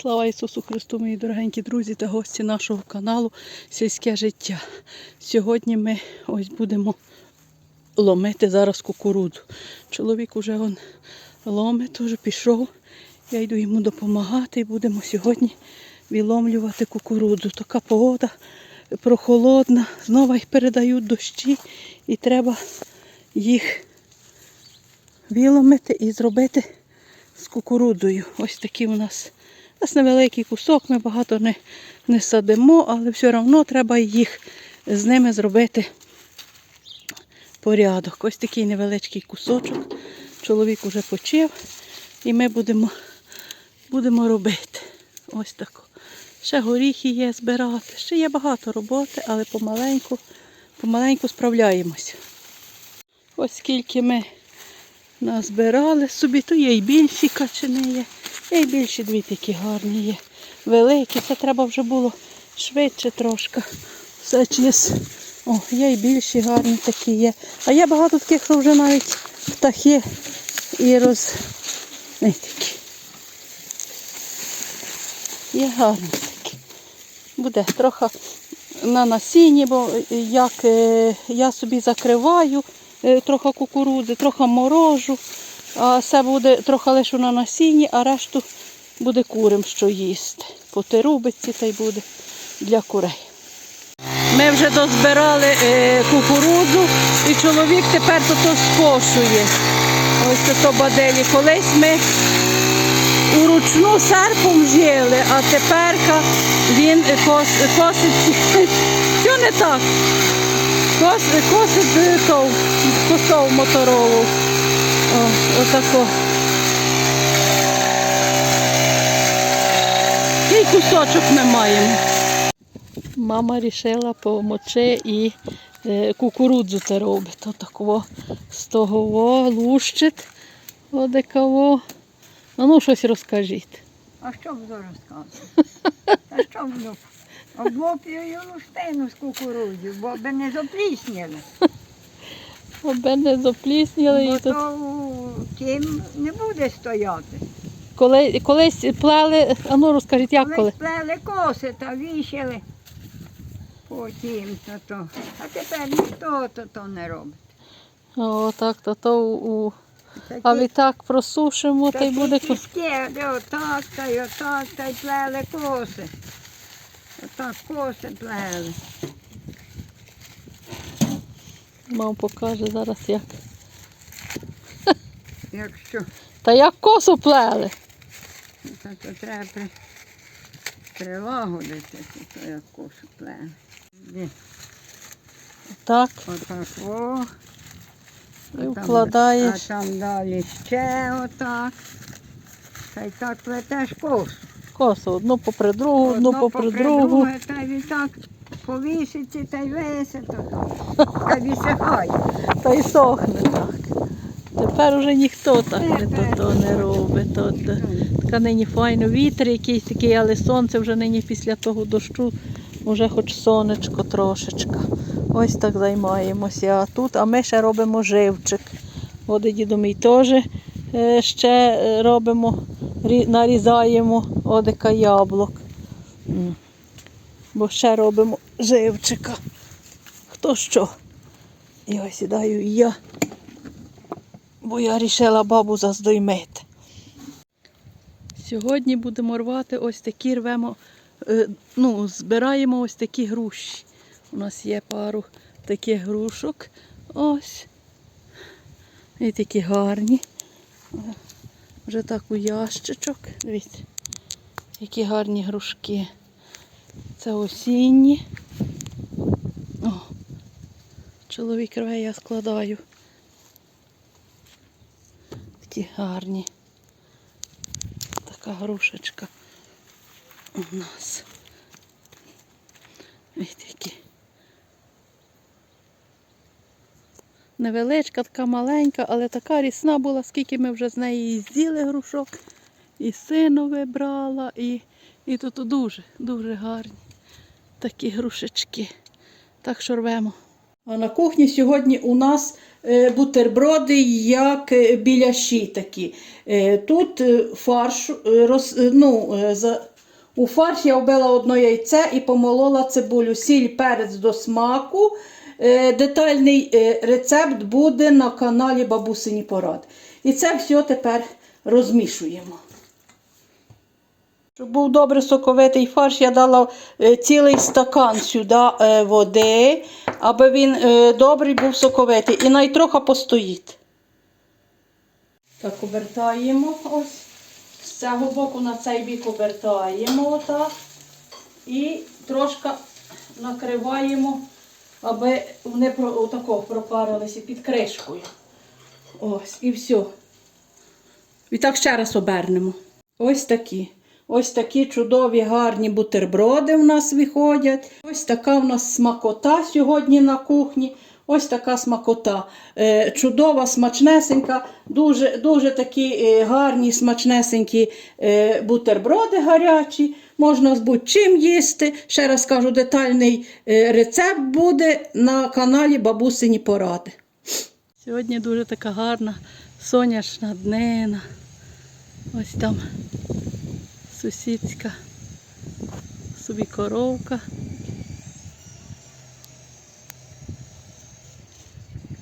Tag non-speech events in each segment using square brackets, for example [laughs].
Слава Ісусу Христу, мої дорогенькі друзі та гості нашого каналу Сільське життя. Сьогодні ми ось будемо ломити зараз кукурудзу. Чоловік уже он ломить, вже пішов. Я йду йому допомагати і будемо сьогодні виломлювати кукурудзу. Така погода прохолодна, знову їх передають дощі і треба їх виломити і зробити з кукурудзою. Ось такий у нас, нас невеликий кусок, ми багато не, не садимо, але все одно треба їх з ними зробити порядок. Ось такий невеличкий кусочок. Чоловік уже почив і ми будемо, будемо робити. Ось так. Ще горіхи є збирати. Ще є багато роботи, але помаленьку, помаленьку справляємося. Ось скільки ми назбирали собі, то є й більші качани є, й більші дві такі гарні є. Великі, це треба вже було швидше трошки. Все чис. О, є й більші гарні такі є. А є багато таких, що вже навіть птахи і роз... Не такі. Є гарні такі. Буде трохи на насінні, бо як е, я собі закриваю е, трохи кукурудзи, трохи морожу, а все буде трохи лише на насінні, а решту буде курям що їсти. Потерубиться та й буде для курей. Ми вже дозбирали е, кукурудзу і чоловік тепер то скошує. Ось це то баделі. Колись ми уручну серпом жили, а тепер він кос, косить. Що не так? Кос, косить е, косов моторолу. О, отако. Який кусочок ми маємо? Мама вирішила помочи і е, кукурудзу те робить. То такого з лущить, одекаво. А ну щось розкажіть. А що буду розказувати? А що буду? Облоплюю луштину з кукурудзю, бо аби не заплісніли. Аби не заплісніли Бо і тут. то тім не буде стояти. Коли, колись плели, а ну розкажіть, як коли? Колись плели коси та вішали. Потім то то. А тепер ніхто то, то не робить. О, так, то то у. Такі, А відтак просушимо, та й буде. кістки, де отак, та й отак, та й плели коси. Отак коси плели. Мам покаже зараз як. Якщо Та як косу плели? Так то треба при... прилагодити, то як кошу плен. Так, Отак о. і вкладаєш. А там далі ще отак. Та й так плетеш косу. Косу одну попри другу, одну Одно попри другу. друге, Та й так повіситься, та й висить. [laughs] Та висихає. Та й сохне так. Тепер уже ніхто так не, то, то не робить. То, то. Така нині файно вітер якийсь такий, але сонце вже нині після того дощу, вже хоч сонечко трошечка. Ось так займаємося. А тут, а ми ще робимо живчик. От діду мій теж е, ще е, робимо, нарізаємо одика яблук. Бо ще робимо живчика. Хто що? І ось сідаю і я, бо я рішила бабу заздоймити. Сьогодні будемо рвати ось такі рвемо, е, ну, збираємо ось такі груші. У нас є пару таких грушок. Ось. І такі гарні. Вже так у ящичок. Дивіться, які гарні грушки. Це осінні. О, чоловік рве, я складаю. Такі гарні. Така грушечка у нас. Ось такі. Невеличка, така маленька, але така рісна була, скільки ми вже з неї і з'їли грушок, і сину вибрала, і, і тут дуже, дуже гарні такі грушечки. Так що рвемо. А на кухні сьогодні у нас е, бутерброди, як е, біляші такі. Е, Тут фарш, роз, ну, у фарш я вбила одно яйце і помолола цибулю, сіль, перець до смаку. Детальний рецепт буде на каналі Бабусині Поради. І це все тепер розмішуємо. Щоб був добре соковитий фарш, я дала е, цілий стакан сюди е, води, аби він е, добрий був соковитий. І най трохи постоїть. Так, обертаємо ось. З цього боку на цей бік обертаємо отак. І трошки накриваємо, аби вони отако пропарилися під кришкою. Ось, і все. І так ще раз обернемо. Ось такі. Ось такі чудові гарні бутерброди в нас виходять. Ось така в нас смакота сьогодні на кухні. Ось така смакота. Е, чудова, смачнесенька, дуже, дуже такі е, гарні, смачнесенькі е, бутерброди гарячі. Можна з будь-чим їсти. Ще раз кажу, детальний рецепт буде на каналі Бабусині Поради. Сьогодні дуже така гарна сонячна днина. Ось там сусідська собі коровка.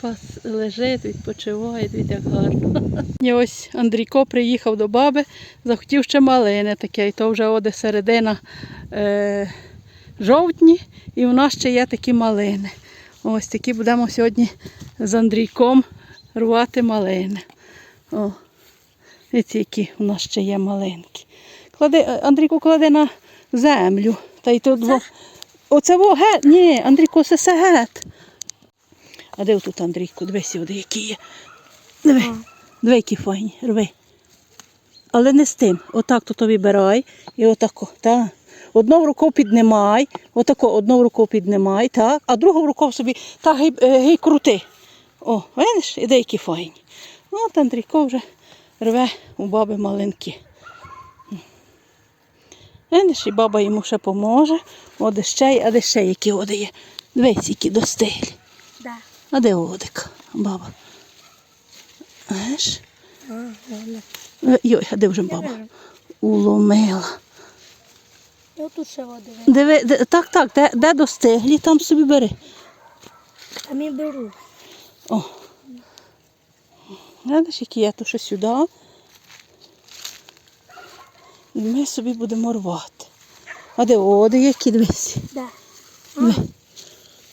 Пас лежить, відпочиває, від як гарно. І ось Андрійко приїхав до баби, захотів ще малини таке, і то вже оде середина е, жовтні, і в нас ще є такі малини. Ось такі будемо сьогодні з Андрійком рвати малини. О, і ці які у нас ще є маленькі. Клади, е, Андрійку клади на землю. Та й тут во... Оце во гет. Ні, Андрійку, це все гет. А де тут Андрійку? Дивись сюди, які є. Диви, диви, які файні, рви. Але не з тим. Отак тут вибирай і отако. Так. Одну руку піднімай, отако, одну руку піднімай, так, а другу руку собі так гей, е, гей крути. О, видиш, і деякі файні. Ну, От Андрійко вже рве у баби малинки. Видиш, і баба йому ще поможе. О, де ще, є, а де ще які оди є. Дивись, які достиглі. Да. А де одик, баба? Знаєш? Йой, а де вже баба? Уломила. Я тут ще води. Диви, де, так, так, де, де достиглі, там собі бери. А мій беру. О. Видиш, які є, то ще сюди. І ми собі будемо рвати. А де оди, які дивись.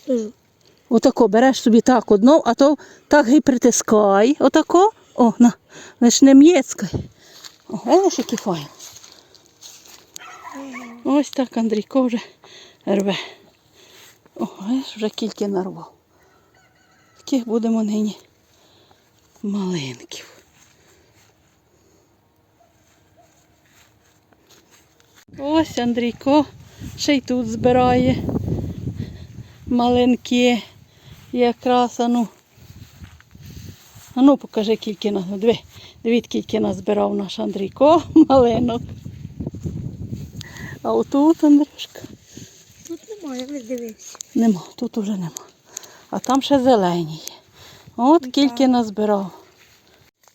Диви. Отако береш собі так одну, а то так і притискай. Отако. О, на. Лиш не м'єцкай. О, видиш, які файні. Ось так Андрійко вже рве. О, видиш, вже кілька нарвав. Таких будемо нині маленьких. Ось Андрійко ще й тут збирає маленькі. Якраз ану. Ану, покажи, скільки нас. Диви, дивіться, скільки нас збирав наш Андрійко [laughs] малинок. А отут, Андрюшка, Тут немає, не дивився. нема, тут уже нема. А там ще зелені є. От скільки назбирав.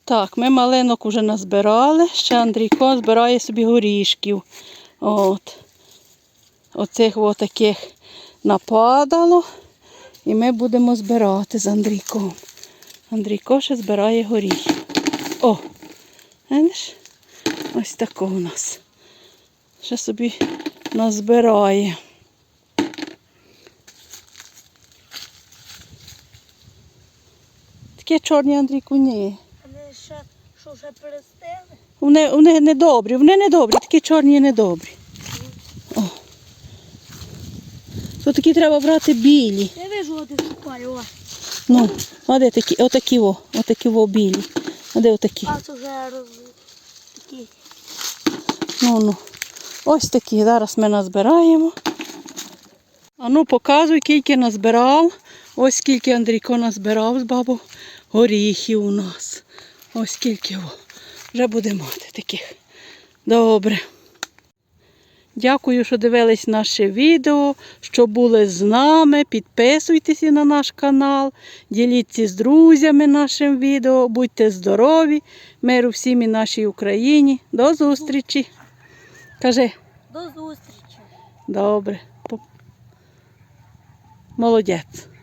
Так, ми малинок уже назбирали. Ще Андрійко збирає собі горішків. От. Оцих от таких нападало. І ми будемо збирати з Андрійком. Андрійко ще збирає горіхи. О! Видиш? Ось тако у нас. Ще собі назбирає. Такі чорні Андрійку, ні. Вони ще, що вже перестили? Вони, вони недобрі, вони недобрі, такі чорні недобрі. О. То такі треба брати білі. Я вижу, один шукаю. О. Ну, а де такі? Отакі во, отакі во білі. А де отакі? А це вже роз... такі. Ну, ну. Ось такі. Зараз ми назбираємо. А ну, показуй, скільки назбирав. Ось скільки Андрійко назбирав з бабу горіхів у нас. Ось скільки. Вже буде мати таких. Добре. Дякую, що дивились наше відео, що були з нами. Підписуйтесь на наш канал, діліться з друзями нашим відео. Будьте здорові, миру всім і нашій Україні. До зустрічі. Кажи, До зустрічі. добре. Молодець.